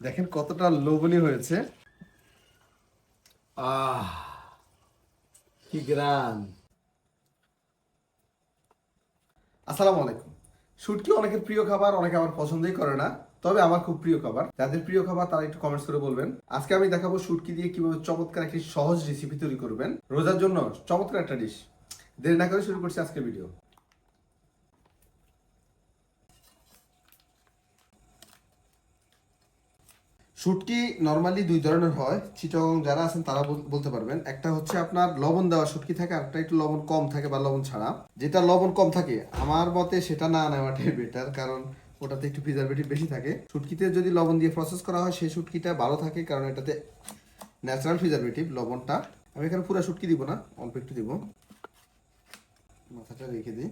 দেখেন কতটা লোভনীয় হয়েছে। আহ, কি গ্রান আসসালামু আলাইকুম। শুটকি অনেকের প্রিয় খাবার, অনেকে আমার পছন্দই করে না, তবে আমার খুব প্রিয় খাবার। যাদের প্রিয় খাবার তারা একটু কমেন্টস করে বলবেন। আজকে আমি দেখাবো শুটকি দিয়ে কীভাবে চমৎকার একটি সহজ রেসিপি তৈরি করবেন। রোজার জন্য চমৎকার একটা ডিশ দেরি না করে শুরু করছি আজকের ভিডিও শুটকি নর্মালি দুই ধরনের হয় চিটং যারা আছেন তারা বলতে পারবেন। একটা হচ্ছে আপনার লবণ দেওয়া শুটকি থাকে আর একটা একটু লবণ কম থাকে বা লবণ ছাড়া। যেটা লবণ কম থাকে, আমার মতে সেটা না নেওয়াটাই বেটার কারণ ওটাতে একটু প্রিজারভেটিভ বেশি থাকে। শুটকিতে যদি লবণ দিয়ে প্রসেস করা হয়, সেই শুটকিটা ভালো থাকে, কারণ এটাতে ন্যাচারাল প্রিজারভেটিভ লবণটা। আমি এখানে পুরো শুটকি দিব না, অল্প একটু দিব। মাথাটা রেখে দিই।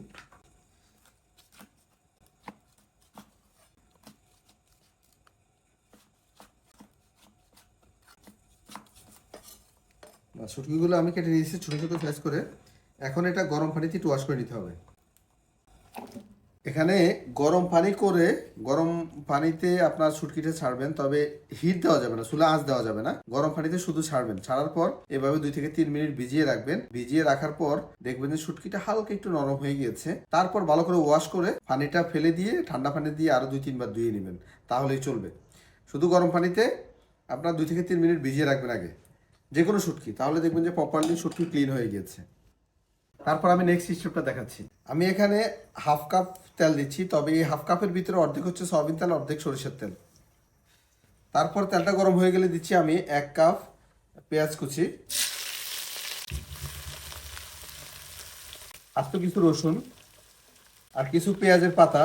শুটকিগুলো আমি কেটে নিয়েছি ছোটো ছোটো সাইজ করে। এখন এটা গরম পানিতে একটু ওয়াশ করে নিতে হবে। এখানে গরম পানি করে গরম পানিতে আপনার শুটকিটা ছাড়বেন, তবে হিট দেওয়া যাবে না, চুলা আঁচ দেওয়া যাবে না। গরম পানিতে শুধু ছাড়বেন। ছাড়ার পর এভাবে দুই থেকে তিন মিনিট ভিজিয়ে রাখবেন। ভিজিয়ে রাখার পর দেখবেন যে শুটকিটা হালকা একটু নরম হয়ে গিয়েছে। তারপর ভালো করে ওয়াশ করে পানিটা ফেলে দিয়ে, ঠান্ডা পানি দিয়ে আরও দুই তিনবার ধুয়ে নেবেন। তাহলেই চলবে। শুধু গরম পানিতে আপনার দুই থেকে তিন মিনিট ভিজিয়ে রাখবেন আগে। যে কোনো শুটকি তাহলে দেখবেন যে প্রপারলি শুটকি ক্লিন হয়ে গিয়েছে। তারপর আমি নেক্সট স্টেপটা দেখাচ্ছি। আমি এখানে হাফ কাপ তেল দিচ্ছি তবে এই হাফ কাপের ভিতরে অর্ধেক হচ্ছে সয়াবিন তেল অর্ধেক সরিষার তেল। তারপর তেলটা গরম হয়ে গেলে দিচ্ছি আমি এক কাপ পেঁয়াজ কুচি। আস্ত কিছু রসুন আর কিছু পেঁয়াজের পাতা।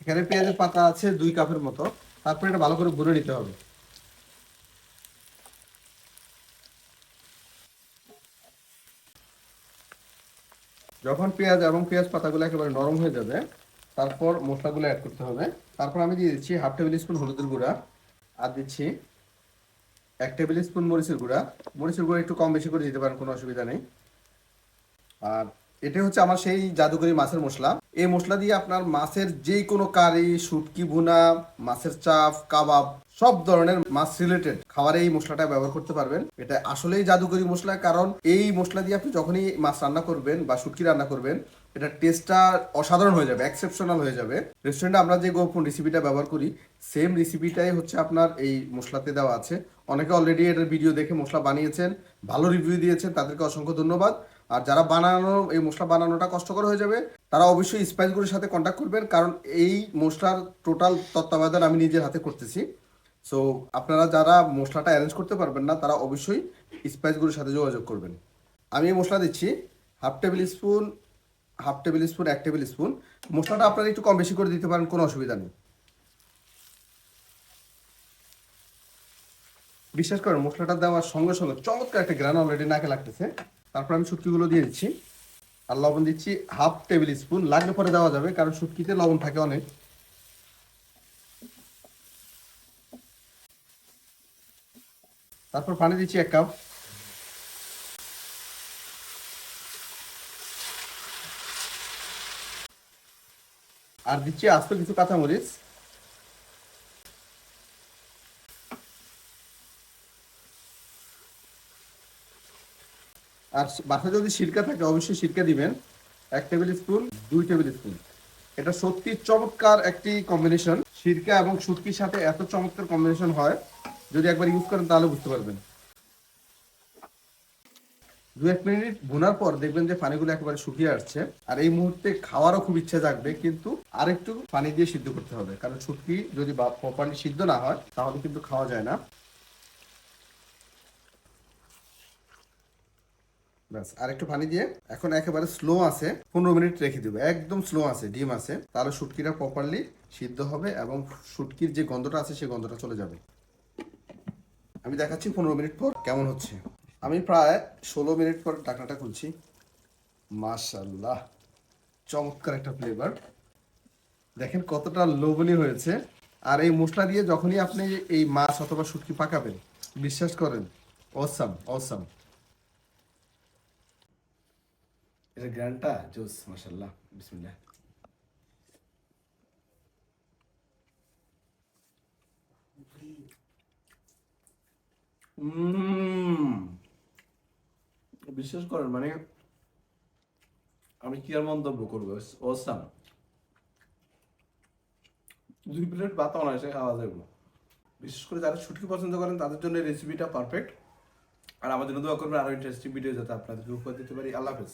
এখানে পেঁয়াজের পাতা আছে দুই কাপের মতো। তারপর এটা ভালো করে ভুনে নিতে হবে। যখন পেঁয়াজ এবং পেঁয়াজ পাতাগুলো একেবারে নরম হয়ে যাবে, তারপর মশলাগুলো অ্যাড করতে হবে। তারপর আমি দিয়ে দিচ্ছি হাফ টেবিল স্পুন হলুদের গুঁড়া আর দিচ্ছি এক টেবিল স্পুন মরিচের গুঁড়া। মরিচের গুঁড়া একটু কম বেশি করে দিতে পারেন, কোনো অসুবিধা নেই। আর এটা হচ্ছে আমার সেই জাদুকরি মাছের মশলা। এই মশলা দিয়ে আপনার মাছের যে কোনো কারি, শুটকি, ভুনা, মাছের চাপ, কাবাব, সব ধরনের মাছ রিলেটেড খাবারে এই মশলাটা ব্যবহার করতে পারবেন। এটা আসলেই জাদুকরি মশলা, কারণ এই মশলা দিয়ে আপনি যখনই মাছ রান্না করবেন বা শুটকি রান্না করবেন, এটা টেস্টটা অসাধারণ হয়ে যাবে এক্সেপশনাল হয়ে যাবে। রেস্টুরেন্টে আমরা যে গোপন রেসিপিটা ব্যবহার করি সেম রেসিপিটাই হচ্ছে আপনার এই মশলাতে দেওয়া আছে। অনেকে অলরেডি এটার ভিডিও দেখে মশলা বানিয়েছেন, ভালো রিভিউ দিয়েছেন, তাদেরকে অসংখ্য ধন্যবাদ। আর যারা বানানো, এই মশলা বানানোটা কষ্টকর হয়ে যাবে, তারা অবশ্যই স্পাইসগুলোর সাথে কন্ট্যাক্ট করবেন, কারণ এই মশলার টোটাল তত্ত্বাবধান আমি নিজের হাতে করতেছি। সো আপনারা যারা মশলাটা অ্যারেঞ্জ করতে পারবেন না, তারা অবশ্যই স্পাইসগুলোর সাথে যোগাযোগ করবেন। আমি এই মশলা দিচ্ছি half tablespoon half tablespoon এক টেবিল স্পুন মশলাটা আপনারা একটু কম বেশি করে দিতে পারেন, কোনো অসুবিধা নেই। বিশ্বাস করেন, মশলাটা দেওয়ার সঙ্গে সঙ্গে চমৎকার একটা গ্রান অলরেডি নাকে লাগতেছে। তারপর আমি শুটকিগুলো দিয়ে দিচ্ছি। আর লবণ দিচ্ছি হাফ টেবিল স্পুন। লাগলে পরে দেওয়া যাবে, কারণ শুটকিতে লবণ থাকে অনেক। তারপর পানি দিচ্ছি এক কাপ। আর দিচ্ছি আস্ত কিছু কাঁচামরিচ। আর বাসায় যদি সিরকা থাকে, অবশ্যই সিরকা দিবেন। এক টেবিল স্পুন দুই টেবিল স্পুন এটা সত্যি চমৎকার একটি কম্বিনেশন সিরকা এবং শুটকির সাথে এত চমৎকার কম্বিনেশন হয়, যদি একবার ইউজ করেন তাহলে বুঝতে পারবেন। দু এক মিনিট ভুনার পর দেখবেন যে পানিগুলো একেবারে শুকিয়ে আসছে। আর এই মুহূর্তে খাওয়ারও খুব ইচ্ছা জাগবে, কিন্তু আরেকটু পানি দিয়ে সিদ্ধ করতে হবে। কারণ শুটকি যদি প্রপারলি সিদ্ধ না হয়, তাহলে কিন্তু খাওয়া যায় না। ব্যাস, আর একটু পানি দিয়ে এখন একেবারে স্লো আছে, পনেরো মিনিট রেখে দেবো। একদম স্লো আছে, ডিম আছে। তাহলে শুটকিটা প্রপারলি সিদ্ধ হবে এবং শুটকির যে গন্ধটা আছে সেই গন্ধটা চলে যাবে। আমি দেখাচ্ছি পনেরো মিনিট পর কেমন হচ্ছে। আমি প্রায় ষোলো মিনিট পর ঢাকনাটা খুলছি। মাশাল্লাহ চমৎকার একটা ফ্লেভার দেখেন কতটা লোভনীয় হয়েছে। আর এই মশলা দিয়ে যখনই আপনি এই মাছ অথবা শুটকি পাকাবেন, বিশ্বাস করেন অসাম অসাম এটা গ্রানটা জোস মাশাল্লাহ বিসমিল্লাহ বিশ্বাস করেন মানে আমি কি আর মন্তব্য করব? অসাম দুই প্লেট ভাত অনায়াসে খাওয়া যাবে বিশেষ করে যারা ছুটকি পছন্দ করেন, তাদের জন্য রেসিপিটা পারফেক্ট আর আমাদের দোয়া করবেন, আরও ইন্টারেস্টিং ভিডিও যাতে আপনাদেরকে উপহার দিতে পারি। আল্লাহ হাফেজ।